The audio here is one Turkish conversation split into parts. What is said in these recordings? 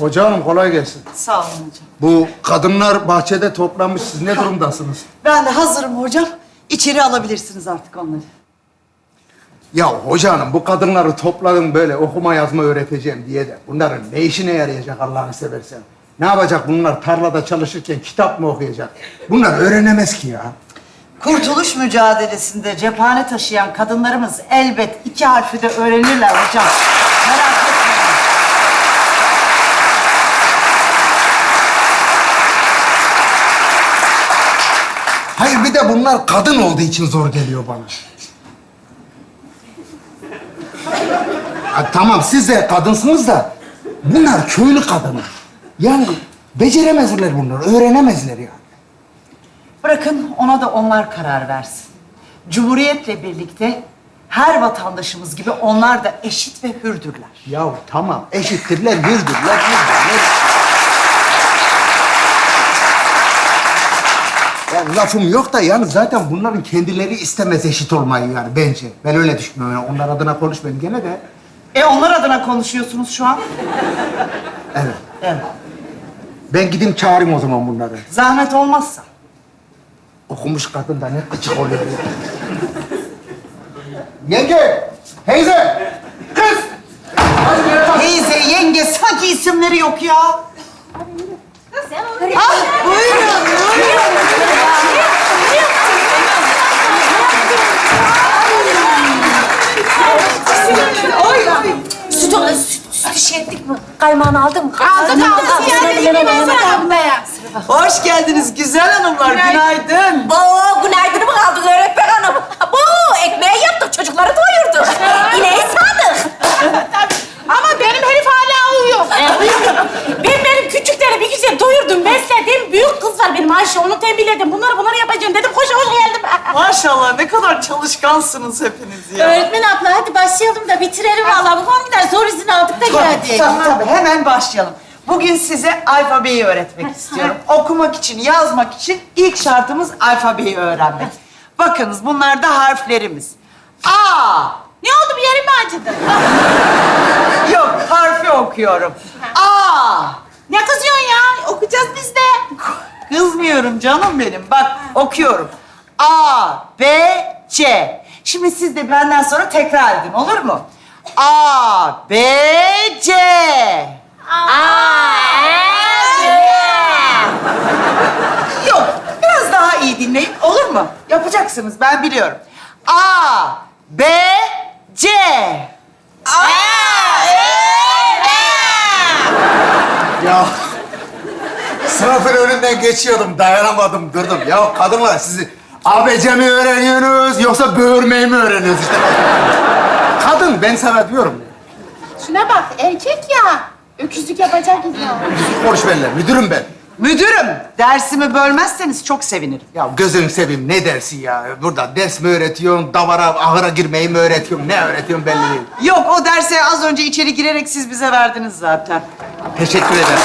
Hoca hanım kolay gelsin. Sağ olun hocam. Bu kadınlar bahçede toplanmış. Siz ne durumdasınız? Ben de hazırım hocam. İçeri alabilirsiniz artık onları. Ya hoca hanım bu kadınları topladım böyle okuma yazma öğreteceğim diye de bunların ne işine yarayacak Allah'ını seversen? Ne yapacak bunlar tarlada çalışırken kitap mı okuyacak? Bunlar öğrenemez ki ya. Kurtuluş mücadelesinde cephane taşıyan kadınlarımız elbet iki harfi de öğrenirler hocam. Merak etmeyin. Hayır bir de bunlar kadın olduğu için zor geliyor bana. Ha, tamam siz de kadınsınız da bunlar köylü kadını. Yani beceremezler bunlar, öğrenemezler yani. Bırakın ona da onlar karar versin. Cumhuriyetle birlikte her vatandaşımız gibi onlar da eşit ve hürdürler. Ya tamam eşittirler, birdürler, birdürler. Yani lafım yok da yani zaten bunların kendileri istemez eşit olmayı yani bence. Ben öyle düşünüyorum. Yani onlar adına konuşmayayım gene de. E onlar adına konuşuyorsunuz şu an. Evet. Evet. Ben gideyim çağırayım o zaman bunları. Zahmet olmazsa. Okumuş kadın da ne gıcık oluyor ya. Yenge! Teyze! Kız! Hadi bir yere Teyze, yenge sanki isimleri yok ya. Ah, buyurun, buyurun. Süt, süt, süt şey ettik mi? Kaymağını aldın mı? Aldık aldık. Yani ben sana ablaya. Hoş geldiniz güzel hanımlar, günaydın. Oo, günaydın mı kaldık öğretmen hanım? Oo, ekmeği yaptık, çocukları doyurduk. İneği sağdık. Ama benim herif hala uyuyor. Ben benim güzel doyurdum, besledim. Büyük kız var benim Ayşe, onu tembihledim. Bunları bunları yapacağım dedim, koş koş geldim. Maşallah ne kadar çalışkansınız hepiniz ya. Öğretmen abla hadi başlayalım da bitirelim vallahi. Bu kadar zor izin aldık da geldik. Tabii tabii hemen başlayalım. Bugün size alfabeyi öğretmek istiyorum. Okumak için, yazmak için ilk şartımız alfabeyi öğrenmek. Bakınız bunlar da harflerimiz. A. Ne oldu bir yerim mi acıdı? Yok harfi okuyorum. A. Ne kızıyorsun ya? Okuyacağız biz de. Kızmıyorum canım benim. Bak okuyorum. A, B, C. Şimdi siz de benden sonra tekrar edin olur mu? A, B, C. Yok, biraz daha iyi dinleyin olur mu? Yapacaksınız, ben biliyorum. A, B, C. Ya sınıfın önünden geçiyordum, dayanamadım, durdum. Ya kadınlar sizi ABC mi öğreniyorsunuz yoksa böğürmeyi mi öğreniyorsunuz işte? Kadın, ben sana diyorum. Şuna bak erkek ya. Öküzlük yapacak ya. Düzgün konuş benimle, müdürüm ben. Müdürüm, dersimi bölmezseniz çok sevinirim. Ya gözünü seveyim, ne dersin ya? Burada ders mi öğretiyorsun, davara, ahıra girmeyi mi öğretiyorsun, ne öğretiyorsun belli değil. Yok, o derse az önce içeri girerek siz bize verdiniz zaten. Teşekkür ederim.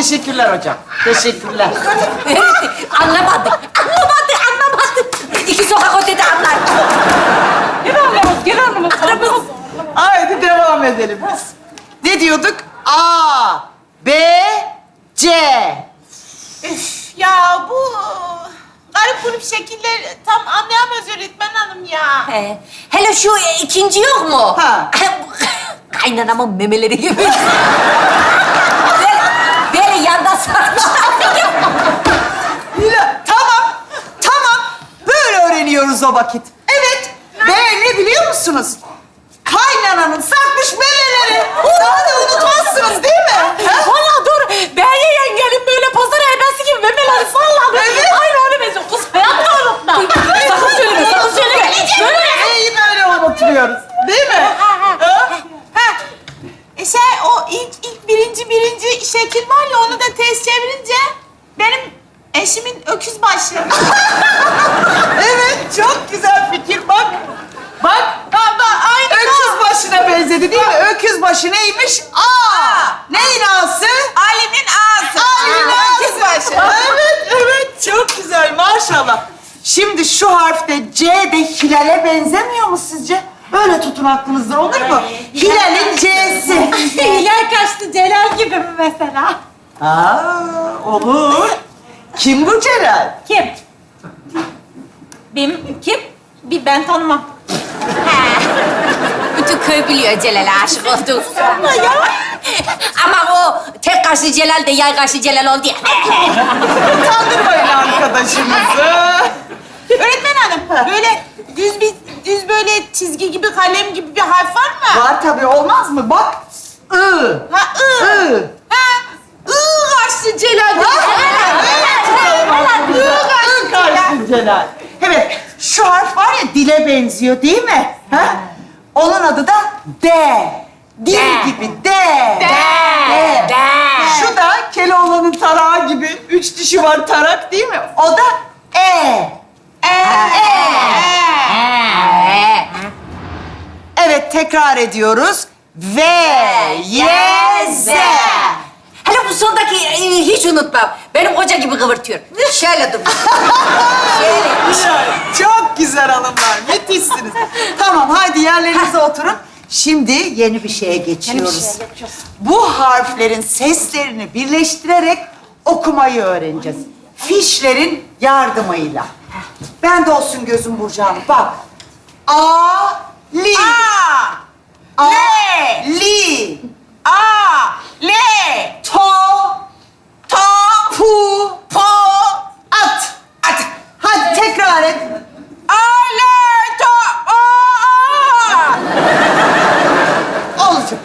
Teşekkürler hocam. Teşekkürler. anlamadık, anlamadık, anlamadık. İki sokak ötede anlar. Gel anlamaz, gel anlamaz. Anlamaz. Haydi devam edelim biz. Ne diyorduk? A, B, C. Üf ya bu garip grup şekiller tam anlayamıyoruz öğretmen hanım ya. He. Hele şu e, ikinci yok mu? Ha. Kaynanamın memeleri gibi. sarmış. Hila- Tamam, tamam. Böyle öğreniyoruz o vakit. Evet. B ne biliyor musunuz? Kaynananın sarkmış memeleri. Daha da unutmazsınız değil mi? Ha? Valla dur. Berye yengenin böyle pazar elbisi gibi memeleri salladı. Evet. Aynı öyle benziyor. Kız hayatta unutma. sakın söyleme, sakın söyleme. Böyle. İyi böyle unutuyoruz. Değil mi? Ha. E şey o ilk ilk birinci birinci şekil var ya onu da ters çevirince benim eşimin öküz başı. Evet, çok güzel fikir. Bak, bak. Baba aynı Öküz başına benzedi değil mi? Öküz başı neymiş? A. Neyin A'sı? Ali'nin ağzı. Ali'nin Öküz A'sı. başı. Evet, evet. Çok güzel maşallah. Şimdi şu harfte C'de Hilal'e benzemiyor mu sizce? Öyle tutun aklınızda olur mu? Hilal'in C'si. Hilal kaçtı Celal gibi mi mesela? Aa, olur. Kim bu Celal? Kim? Benim kim? Bir ben tanımam. Bütün köy biliyor Celal'e aşık olduğunu. ya. Ama o tek kaşlı Celal de yay kaşlı Celal oldu ya. Kandırmayın arkadaşımızı. Öğretmen hanım böyle düz bir düz böyle çizgi gibi kalem gibi bir harf var mı? Var tabii olmaz mı? Bak. I. Ha ı. I. Ha ı kaçtı Celal. I karşı Celal. Evet, şu harf var ya dile benziyor değil mi? Ha? Onun adı da D. Dil gibi D. D. D. Şu da Keloğlan'ın tarağı gibi. Üç dişi var tarak değil mi? O da E. E. Ee, Evet, tekrar ediyoruz. V, Y, Z. Hele bu sondaki e, hiç unutmam. Benim koca gibi kıvırtıyor. Şöyle dur. Şöyle. Çok güzel hanımlar, müthişsiniz. tamam, hadi yerlerinize oturun. Şimdi yeni bir şeye geçiyoruz. Bu harflerin seslerini birleştirerek okumayı öğreneceğiz. Fişlerin yardımıyla. Ben de olsun gözüm Burcu Hanım. Bak. A, li. A. A, L. li. A. L. To, To. pu, Po. at. At. Hadi tekrar et. A. L. To. O. Olacak.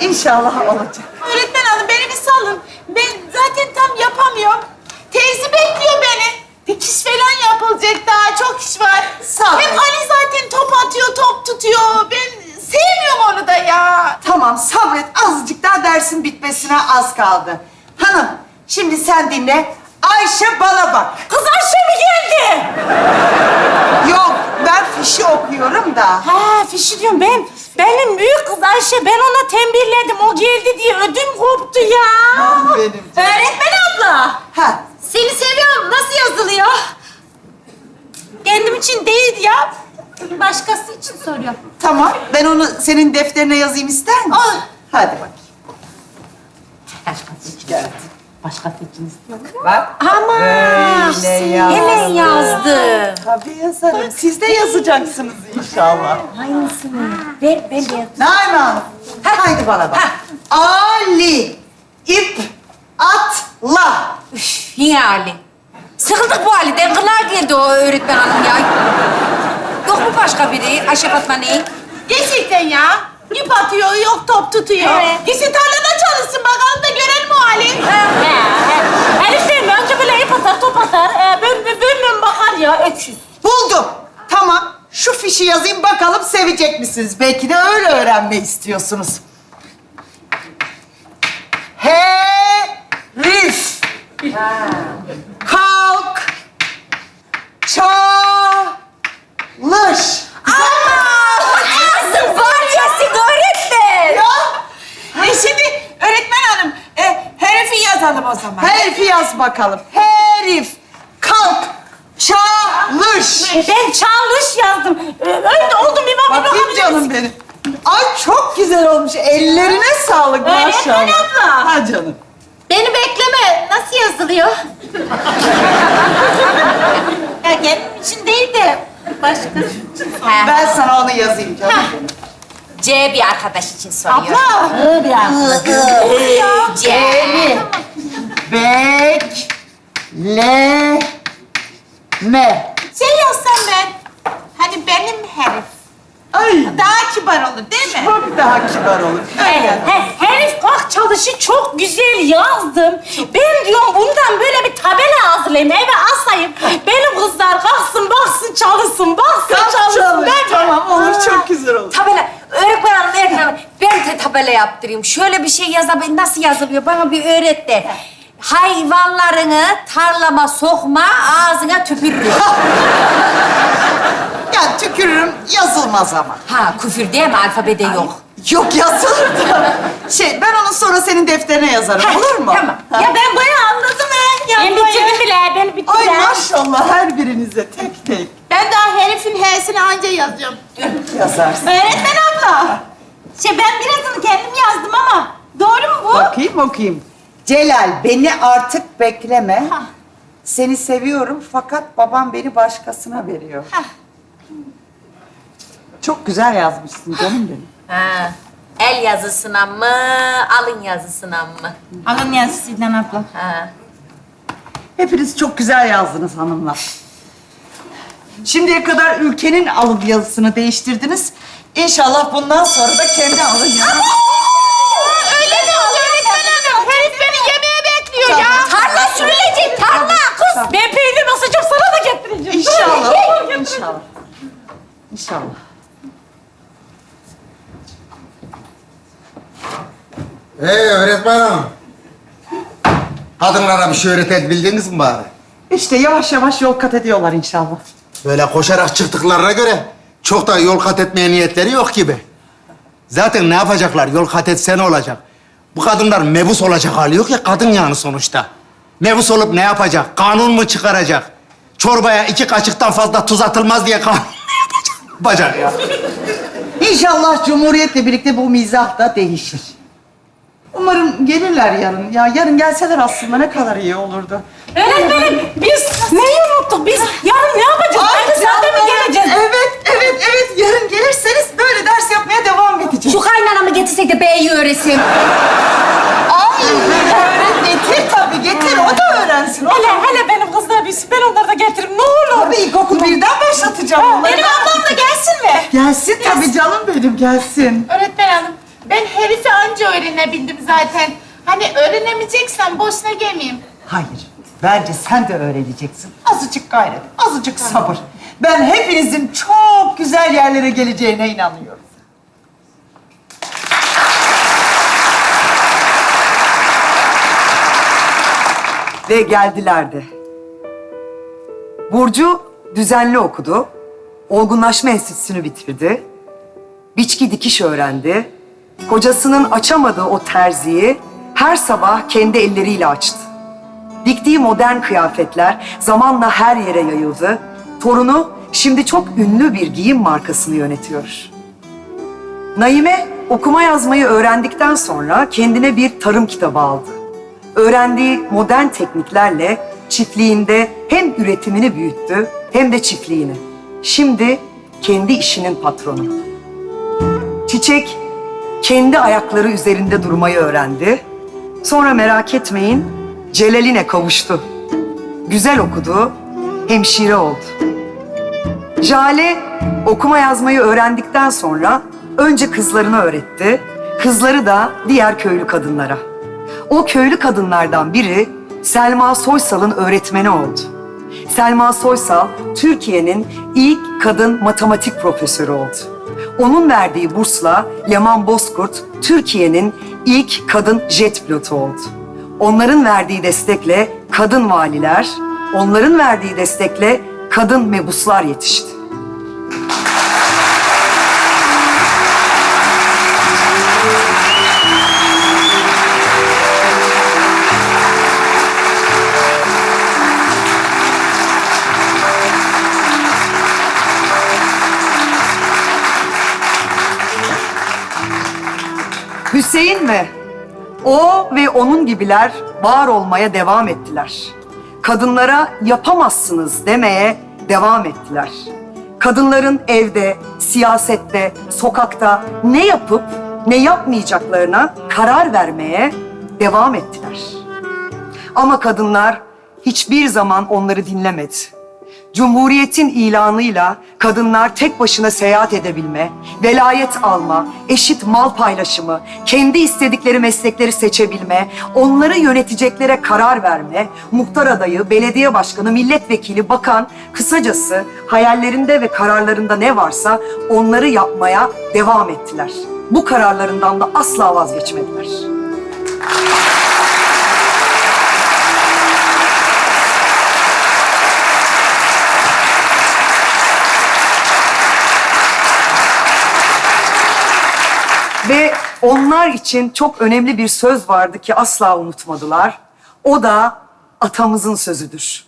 İnşallah olacak. Öğretmen hanım beni bir salın. Ben zaten tam yapamıyorum. Teyze bekliyor beni. Dikiş falan yapılacak daha çok iş var. Sağ ol. Hem Ali zaten top atıyor, top tutuyor. Ben sevmiyorum onu da ya. Tamam sabret azıcık bitmesine az kaldı. Hanım şimdi sen dinle. Ayşe bana bak. Kız Ayşe mi geldi? Yok ben fişi okuyorum da. Ha fişi diyorum ben. Benim büyük kız Ayşe ben ona tembihledim. O geldi diye ödüm koptu ya. Benim. Öğretmen abla. Ha Seni seviyorum. Nasıl yazılıyor? Kendim için değil ya. Başkası için soruyorum. tamam ben onu senin defterine yazayım ister misin? Al. Hadi bakayım. Başkası için istiyorum. Bak. Ama Öyle yazdım. hemen yazdı. Tabii yazarım. Siz de yazacaksınız inşallah. Aynısını. Ver, ben de yazayım. Naime Hanım. Haydi bana bak. Ali. ip atla. Üf, yine Ali. Sıkıldık bu Ali'den. Kılar geldi o öğretmen hanım ya. Yok mu başka biri? Ayşe Fatma ne? Gerçekten ya. İp atıyor, yok top tutuyor. Evet. Gitsin tarlada çalışsın bakalım da görelim o hali. Elif değil mi? Önce böyle ip atar, top atar. Ee, böyle bakar ya, öküz. Buldum. Tamam. Şu fişi yazayım bakalım sevecek misiniz? Belki de öyle öğrenmeyi istiyorsunuz. Herif. Kalk. Çalış. Ağzın var ya sen öğretmen. Ya. E şimdi öğretmen hanım, e, herifi yazalım o zaman. Herifi yaz bakalım. Herif. Kalk. Çalış. E, ben çalış yazdım. Ee, öyle oldu bir bak, Bakayım canım benim. Ay çok güzel olmuş. Ellerine sağlık Öğretmen maşallah. abla. Ha canım. Beni bekleme. Nasıl yazılıyor? ya kendim için değil de başka. Ha, Ben sana onu yazayım canım. C bir arkadaş için soruyor. Abla. Bir C. Beni bekleme. Şey yazsam ben, hani benim herif. Ay Daha kibar olur değil mi? çok daha kibar olur. He, he, herif kalk çalışı çok güzel yazdım. Ben diyorum bundan böyle bir tabela hazırlayayım, eve asayım. Benim kızlar kalksın, baksın, çalışsın, baksın, Kalk çalışsın. çalış. Ben- Tamam olur çok güzel olur. Tabela. Öğretmen hanım, öğretmen hanım. Ben de tabela yaptırayım. Şöyle bir şey yazabilir. Nasıl yazılıyor? Bana bir öğret de. Hayvanlarını tarlama sokma, ağzına tükürür. Ya tükürürüm yazılmaz ama. ha, küfür değil mi? Alfabede yok. Yok yazılır da. Şey ben onu sonra senin defterine yazarım olur mu? Tamam. Ya ben bayağı anladım he. Ya Ben bayağı. bitirdim bile, ben bitirdim. Ay maşallah her birinize tek tek Ben daha herifin H'sini anca yazıyorum. yazarsın. Öğretmen abla. Şey ben birazını kendim yazdım ama doğru mu bu? Bakayım bakayım. Celal beni artık bekleme. Ha. Seni seviyorum fakat babam beni başkasına veriyor. Hah. Çok güzel yazmışsın canım benim. Ha. El yazısına mı, alın yazısına mı? Alın yazısıyla abla. Ha. Hepiniz çok güzel yazdınız hanımlar. Şimdiye kadar ülkenin alın yazısını değiştirdiniz. İnşallah bundan sonra da kendi alın yazısını... Öyle mi oluyor öğretmen hanım? Herif beni yemeğe bekliyor ya. Tarla sürülecek, tarla kız. Ben peynir basacağım, sana da getireceğim. İnşallah. İnşallah. İnşallah. Ee öğretmen hanım. Kadınlara bir şey öğretebildiniz mi bari? İşte yavaş yavaş yol kat ediyorlar inşallah. Böyle koşarak çıktıklarına göre çok da yol kat etmeye niyetleri yok gibi. Zaten ne yapacaklar? Yol kat etse ne olacak? Bu kadınlar mebus olacak hali yok ya kadın yani sonuçta. Mebus olup ne yapacak? Kanun mu çıkaracak? Çorbaya iki kaşıktan fazla tuz atılmaz diye kanun ne yapacak? Bacak ya. İnşallah Cumhuriyet'le birlikte bu mizah da değişir. Umarım gelirler yarın. Ya yarın gelseler aslında ne kadar iyi olurdu. Öğretmenim, biz neyi unuttuk? Biz yarın ne yapacağız? Başlatacağım onları. Benim ablam da gelsin mi? Gelsin tabii canım benim, gelsin. Öğretmen hanım, ben herifi anca öğrenebildim zaten. Hani öğrenemeyeceksen boşuna gelmeyeyim. Hayır, bence sen de öğreneceksin. Azıcık gayret, azıcık sabır. Ben hepinizin çok güzel yerlere geleceğine inanıyorum. Ve geldiler de. Burcu düzenli okudu. Olgunlaşma enstitüsünü bitirdi. Biçki dikiş öğrendi. Kocasının açamadığı o terziyi her sabah kendi elleriyle açtı. Diktiği modern kıyafetler zamanla her yere yayıldı. Torunu şimdi çok ünlü bir giyim markasını yönetiyor. Naime okuma yazmayı öğrendikten sonra kendine bir tarım kitabı aldı. Öğrendiği modern tekniklerle çiftliğinde hem üretimini büyüttü hem de çiftliğini. Şimdi kendi işinin patronu. Çiçek kendi ayakları üzerinde durmayı öğrendi. Sonra merak etmeyin, Celal'ine kavuştu. Güzel okudu, hemşire oldu. Jale okuma yazmayı öğrendikten sonra önce kızlarına öğretti, kızları da diğer köylü kadınlara. O köylü kadınlardan biri Selma Soysal'ın öğretmeni oldu. Selma Soysal, Türkiye'nin ilk kadın matematik profesörü oldu. Onun verdiği bursla Leman Bozkurt, Türkiye'nin ilk kadın jet pilotu oldu. Onların verdiği destekle kadın valiler, onların verdiği destekle kadın mebuslar yetişti. Mi? O ve onun gibiler var olmaya devam ettiler. Kadınlara yapamazsınız demeye devam ettiler. Kadınların evde, siyasette, sokakta ne yapıp ne yapmayacaklarına karar vermeye devam ettiler. Ama kadınlar hiçbir zaman onları dinlemedi. Cumhuriyetin ilanıyla kadınlar tek başına seyahat edebilme, velayet alma, eşit mal paylaşımı, kendi istedikleri meslekleri seçebilme, onları yöneteceklere karar verme, muhtar adayı, belediye başkanı, milletvekili, bakan, kısacası hayallerinde ve kararlarında ne varsa onları yapmaya devam ettiler. Bu kararlarından da asla vazgeçmediler. Onlar için çok önemli bir söz vardı ki asla unutmadılar. O da atamızın sözüdür.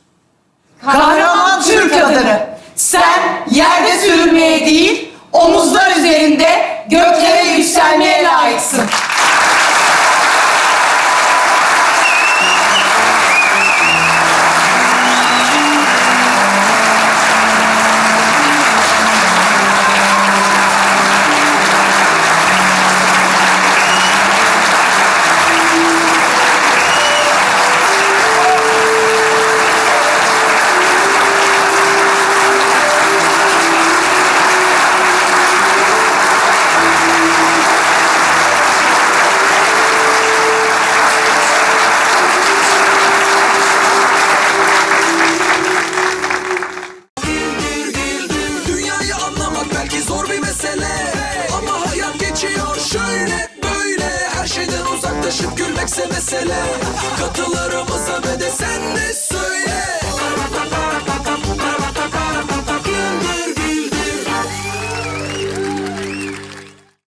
Kahraman Türk kadını. Sen yerde sürünmeye değil, omuzlar üzerinde göklere yükselmeye layıksın.